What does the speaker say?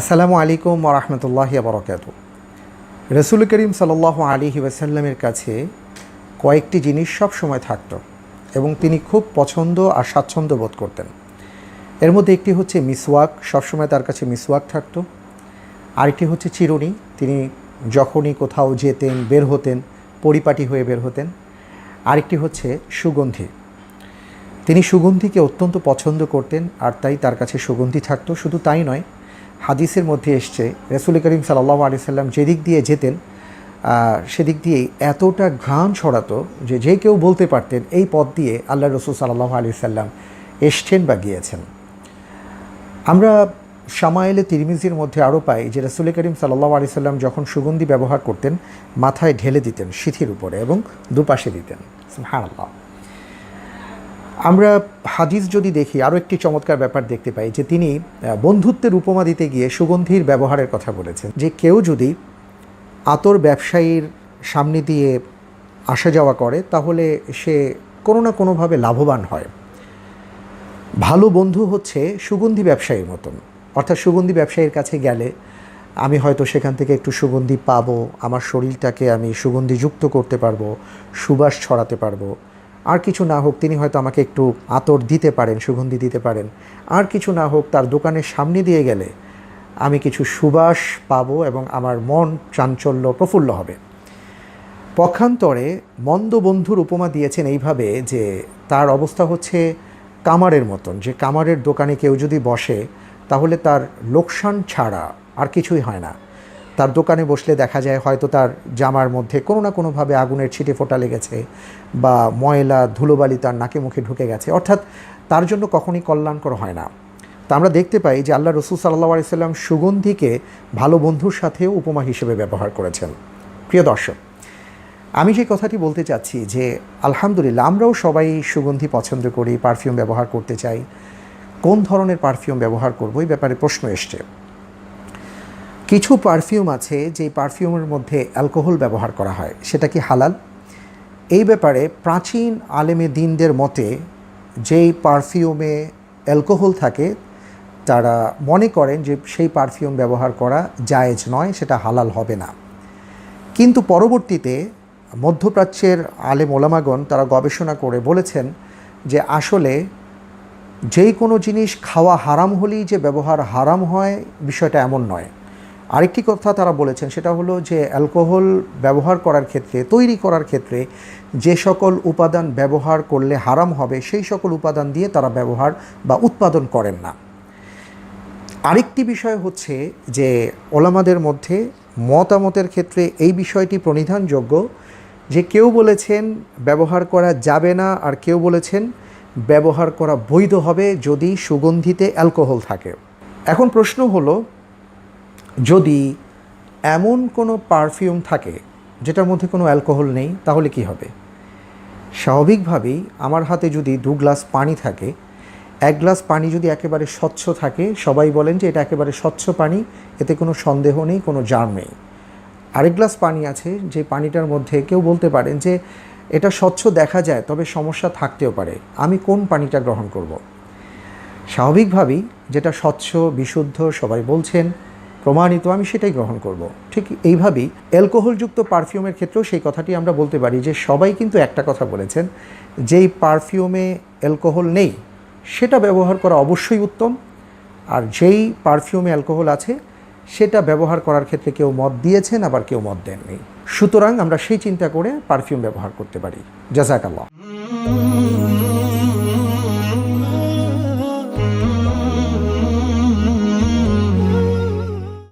আসসালামু আলাইকুম ওরহমতুল্লাহ বরকাত রসুল করিম সাল্লাহ আলী ওয়াসাল্লামের কাছে কয়েকটি জিনিস সব সময় থাকত এবং তিনি খুব পছন্দ আর স্বাচ্ছন্দ্য বোধ করতেন। এর মধ্যে একটি হচ্ছে মিসওয়াক সবসময় তার কাছে মিসওয়াক থাকতো। আরেকটি হচ্ছে চিরুনি, তিনি যখনই কোথাও যেতেন, বের হতেন, পরিপাটি হয়ে বের হতেন। আরেকটি হচ্ছে সুগন্ধি, তিনি সুগন্ধিকে অত্যন্ত পছন্দ করতেন আর তাই তার কাছে সুগন্ধি থাকতো। শুধু তাই নয় হাদিসের মধ্যে এসছে, রসুল করিম সাল্লাহ আলি সাল্লাম যেদিক দিয়ে যেতেন সেদিক দিয়েই এতটা ঘ্রাণ ছড়াতো যে যে কেউ বলতে পারতেন, এই পথ দিয়ে আল্লাহ রসুল সাল্লাহ আলি সাল্লাম এসছেন বা গিয়েছেন। আমরা সামায়েলে তিরমিজির মধ্যে আরও পাই যে রসুল করিম সাল্লাহ আলি সাল্লাম যখন সুগন্ধি ব্যবহার করতেন, মাথায় ঢেলে দিতেন সিথির উপরে এবং দুপাশে দিতেন। হ্যাঁ আল্লাহ আমরা হাদিস যদি দেখি আরও একটি চমৎকার ব্যাপার দেখতে পাই যে তিনি বন্ধুত্বের উপমা দিতে গিয়ে সুগন্ধির ব্যবহারের কথা বলেছেন যে কেউ যদি আতর ব্যবসায়ীর সামনে দিয়ে আসা যাওয়া করে, তাহলে সে কোনো না কোনোভাবে লাভবান হয়। ভালো বন্ধু হচ্ছে সুগন্ধি ব্যবসায়ীর মতন। অর্থাৎ সুগন্ধি ব্যবসায়ীর কাছে গেলে, আমি হয়তো সেখান থেকে একটু সুগন্ধি পাবো, আমার শরীরটাকে আমি সুগন্ধিযুক্ত করতে পারব, সুবাস ছড়াতে পারব। আর কিছু না হোক তিনি হয়তো আমাকে একটু আতর দিতে পারেন, সুগন্ধি দিতে পারেন। আর কিছু না হোক তার দোকানের সামনে দিয়ে গেলে আমি কিছু সুবাস পাবো এবং আমার মন চাঞ্চল্য প্রফুল্ল হবে। পক্ষান্তরে মন্দ বন্ধুর উপমা দিয়েছেন এইভাবে যে তার অবস্থা হচ্ছে কামারের মতন। যে কামারের দোকানে কেউ যদি বসে, তাহলে তার লোকসান ছাড়া আর কিছুই হয় না। তার দোকানে বসলে দেখা যায় হয়তো তার জামার মধ্যে কোনো না কোনোভাবে আগুনের ছিটে ফোটা লেগেছে বা ময়লা, ধুলোবালি তার নাকে মুখে ঢুকে গেছে। অর্থাৎ তার জন্য কখনই কল্যাণকর হয় না। তা আমরা দেখতে পাই যে আল্লাহ রসুল সাল্লাহ আলাইসাল্লাম সুগন্ধিকে ভালো বন্ধুর সাথেও উপমা হিসেবে ব্যবহার করেছেন। প্রিয় দর্শক, আমি যে কথাটি বলতে চাচ্ছি যে আলহামদুলিল্লাহ আমরাও সবাই সুগন্ধি পছন্দ করি, পারফিউম ব্যবহার করতে চাই। কোন ধরনের পারফিউম ব্যবহার করব এই ব্যাপারে প্রশ্ন এসছে। কিছু পারফিউম আছে যে পারফিউমের মধ্যে অ্যালকোহল ব্যবহার করা হয়, সেটা কি হালাল? এই ব্যাপারে প্রাচীন আলেমে দিনদের মতে যেই পারফিউমে অ্যালকোহল থাকে, তারা মনে করেন যে সেই পারফিউম ব্যবহার করা জায়েজ নয়, সেটা হালাল হবে না। কিন্তু পরবর্তীতে মধ্যপ্রাচ্যের আলেম ওলামাগণ তারা গবেষণা করে বলেছেন যে আসলে যেই কোনো জিনিস খাওয়া হারাম হলেই যে ব্যবহার হারাম হয়, বিষয়টা এমন নয়। আরেকটি কথা তারা বলেছেন, সেটা হলো যে অ্যালকোহল ব্যবহার করার ক্ষেত্রে, তৈরি করার ক্ষেত্রে যে সকল উপাদান ব্যবহার করলে হারাম হবে, সেই সকল উপাদান দিয়ে তারা ব্যবহার বা উৎপাদন করেন না। আরেকটি বিষয় হচ্ছে যে ওলামাদের মধ্যে মতামতের ক্ষেত্রে এই বিষয়টি প্রণিধানযোগ্য যে কেউ বলেছেন ব্যবহার করা যাবে না, আর কেউ বলেছেন ব্যবহার করা বৈধ হবে যদি সুগন্ধিতে অ্যালকোহল থাকে। এখন প্রশ্ন হলো যদি এমন কোনো পারফিউম থাকে যেটার মধ্যে কোনো অ্যালকোহল নেই, তাহলে কি হবে? স্বাভাবিকভাবেই আমার হাতে যদি দু গ্লাস পানি থাকে, এক গ্লাস পানি যদি একেবারে স্বচ্ছ থাকে, সবাই বলেন যে এটা একেবারে স্বচ্ছ পানি, এতে কোনো সন্দেহ নেই, কোনো জার নেই। আরেক গ্লাস পানি আছে, যে পানিটার মধ্যে কেউ বলতে পারেন যে এটা স্বচ্ছ দেখা যায়, তবে সমস্যা থাকতেও পারে। আমি কোন পানিটা গ্রহণ করব। স্বাভাবিকভাবেই যেটা স্বচ্ছ, বিশুদ্ধ, সবাই বলছেন প্রমাণিত, আমি সেটাই গ্রহণ করব। ঠিক এইভাবেই অ্যালকোহলযুক্ত পারফিউমের ক্ষেত্রেও সেই কথাটি আমরা বলতে পারি যে সবাই কিন্তু একটা কথা বলেছেন, যেই পারফিউমে অ্যালকোহল নেই, সেটা ব্যবহার করা অবশ্যই উত্তম। আর যেই পারফিউমে অ্যালকোহল আছে, সেটা ব্যবহার করার ক্ষেত্রে কেউ মত দিয়েছেন, আবার কেউ মত দেননি। সুতরাং আমরা সেই চিন্তা করে পারফিউম ব্যবহার করতে পারি। জাজাকাল্লাহ